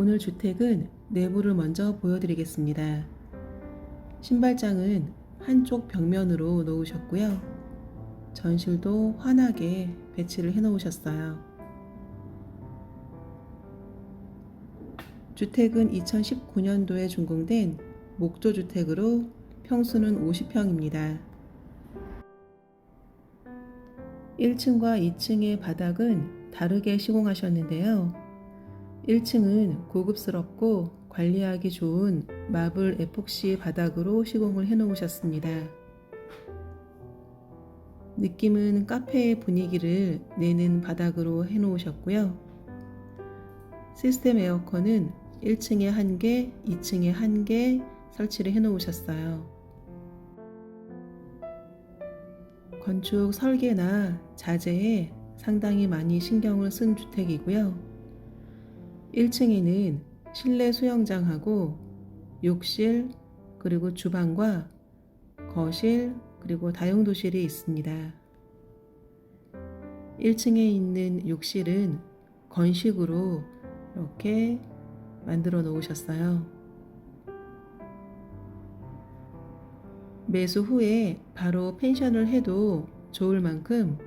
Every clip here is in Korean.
오늘 주택은 내부를 먼저 보여드리겠습니다. 신발장은 한쪽 벽면으로 놓으셨고요. 전실도 환하게 배치를 해 놓으셨어요. 주택은 2019년도에 준공된 목조주택으로 평수는 50평입니다. 1층과 2층의 바닥은 다르게 시공하셨는데요. 1층은 고급스럽고 관리하기 좋은 마블 에폭시 바닥으로 시공을 해 놓으셨습니다. 느낌은 카페의 분위기를 내는 바닥으로 해 놓으셨고요. 시스템 에어컨은 1층에 1개, 2층에 1개 설치를 해 놓으셨어요. 건축 설계나 자재에 상당히 많이 신경을 쓴 주택이고요. 1층에는 실내 수영장하고 욕실, 그리고 주방과 거실, 그리고 다용도실이 있습니다. 1층에 있는 욕실은 건식으로 이렇게 만들어 놓으셨어요. 매수 후에 바로 펜션을 해도 좋을 만큼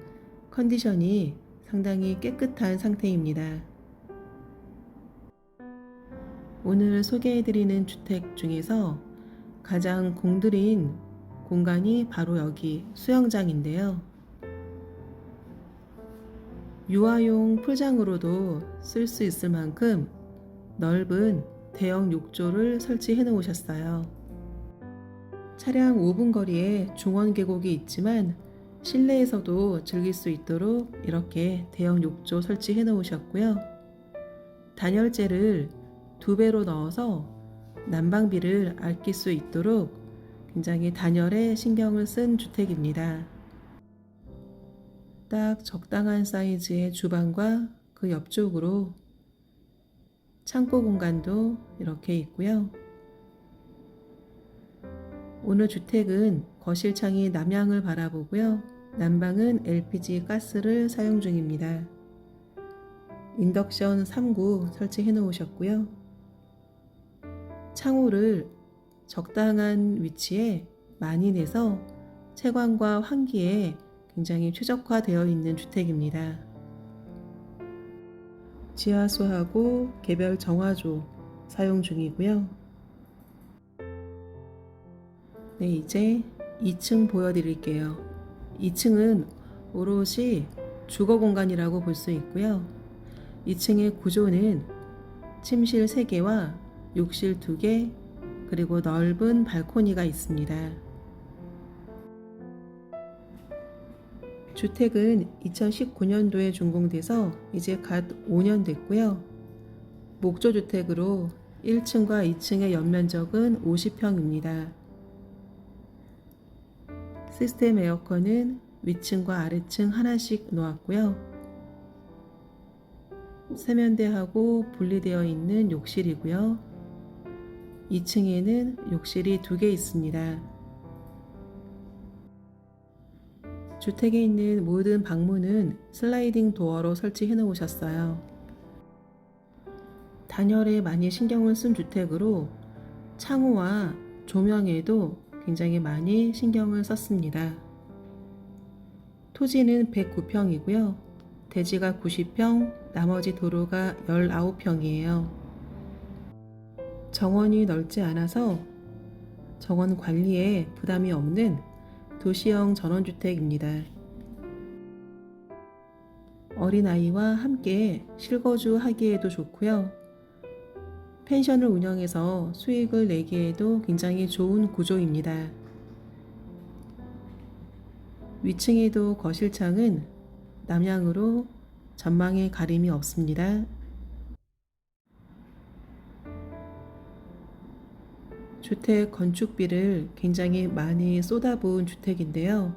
컨디션이 상당히 깨끗한 상태입니다. 오늘 소개해드리는 주택 중에서 가장 공들인 공간이 바로 여기 수영장인데요. 유아용 풀장으로도 쓸 수 있을 만큼 넓은 대형 욕조를 설치해 놓으셨어요. 차량 5분 거리에 중원 계곡이 있지만 실내에서도 즐길 수 있도록 이렇게 대형 욕조 설치해 놓으셨고요. 단열재를 두 배로 넣어서 난방비를 아낄 수 있도록 굉장히 단열에 신경을 쓴 주택입니다. 딱 적당한 사이즈의 주방과 그 옆쪽으로 창고 공간도 이렇게 있고요. 오늘 주택은 거실창이 남향을 바라보고요. 난방은 LPG 가스를 사용 중입니다. 인덕션 3구 설치해 놓으셨고요. 창호를 적당한 위치에 많이 내서 채광과 환기에 굉장히 최적화되어 있는 주택입니다. 지하수하고 개별 정화조 사용 중이고요. 네, 이제 2층 보여드릴게요. 2층은 오롯이 주거 공간이라고 볼 수 있고요. 2층의 구조는 침실 3개와 욕실 2개, 그리고 넓은 발코니가 있습니다. 주택은 2019년도에 준공돼서 이제 갓 5년 됐고요. 목조 주택으로 1층과 2층의 연면적은 50평입니다. 시스템 에어컨은 위층과 아래층 하나씩 놓았고요. 세면대하고 분리되어 있는 욕실이고요. 2층에는 욕실이 두 개 있습니다. 주택에 있는 모든 방문은 슬라이딩 도어로 설치해 놓으셨어요. 단열에 많이 신경을 쓴 주택으로 창호와 조명에도 굉장히 많이 신경을 썼습니다. 토지는 109평이고요. 대지가 90평, 나머지 도로가 19평이에요. 정원이 넓지 않아서 정원 관리에 부담이 없는 도시형 전원주택입니다. 어린아이와 함께 실거주 하기에도 좋고요. 펜션을 운영해서 수익을 내기에도 굉장히 좋은 구조입니다. 위층에도 거실창은 남향으로 전망에 가림이 없습니다. 주택 건축비를 굉장히 많이 쏟아부은 주택인데요.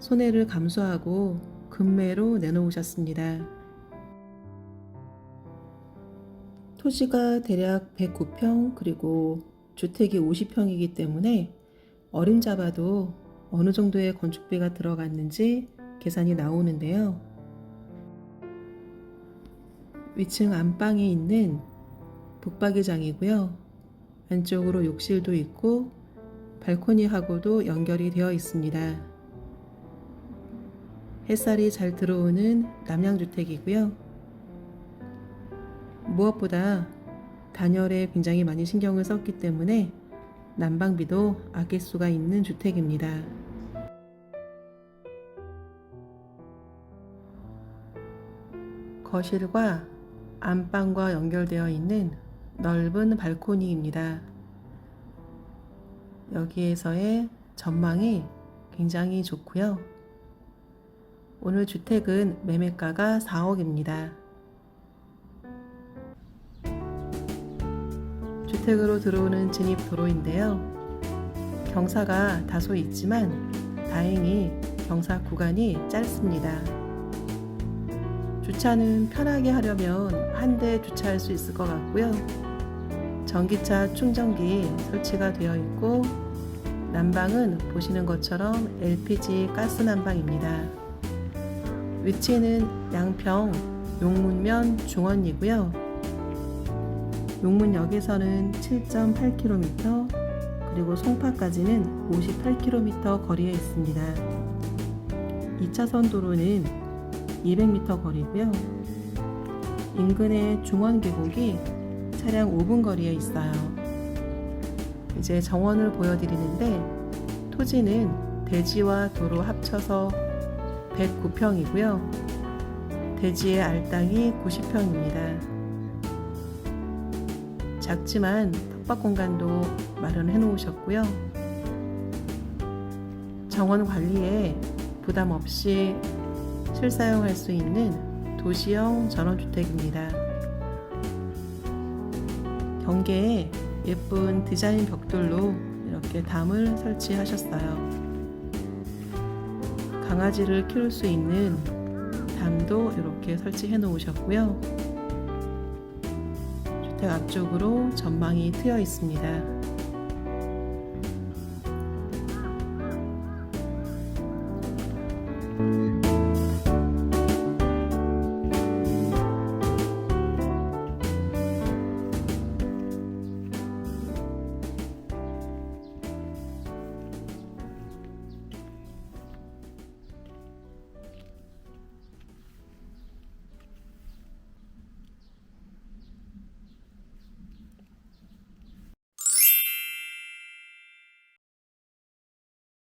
손해를 감수하고 금매로 내놓으셨습니다. 토지가 대략 109평 그리고 주택이 50평이기 때문에 어림 잡아도 어느 정도의 건축비가 들어갔는지 계산이 나오는데요. 위층 안방에 있는 북박이장이고요. 안쪽으로 욕실도 있고 발코니하고도 연결이 되어 있습니다. 햇살이 잘 들어오는 남양주택이고요. 무엇보다 단열에 굉장히 많이 신경을 썼기 때문에 난방비도 아낄 수가 있는 주택입니다. 거실과 안방과 연결되어 있는 넓은 발코니입니다. 여기에서의 전망이 굉장히 좋고요. 오늘 주택은 매매가가 4억입니다. 주택으로 들어오는 진입 도로인데요. 경사가 다소 있지만 다행히 경사 구간이 짧습니다. 주차는 편하게 하려면 한 대 주차할 수 있을 것 같고요. 전기차 충전기 설치가 되어 있고 난방은 보시는 것처럼 LPG 가스 난방입니다. 위치는 양평 용문면 중원이고요. 용문역에서는 7.8km 그리고 송파까지는 58km 거리에 있습니다. 2차선 도로는 200m 거리고요. 인근의 중원 계곡이 차량 5분 거리에 있어요. 이제 정원을 보여드리는데 토지는 대지와 도로 합쳐서 109평이고요. 대지의 알땅이 90평입니다. 작지만 텃밭 공간도 마련해 놓으셨고요. 정원 관리에 부담 없이 실사용할 수 있는 도시형 전원주택입니다. 경계에 예쁜 디자인 벽돌로 이렇게 담을 설치하셨어요. 강아지를 키울 수 있는 담도 이렇게 설치해 놓으셨고요. 주택 앞쪽으로 전망이 트여 있습니다.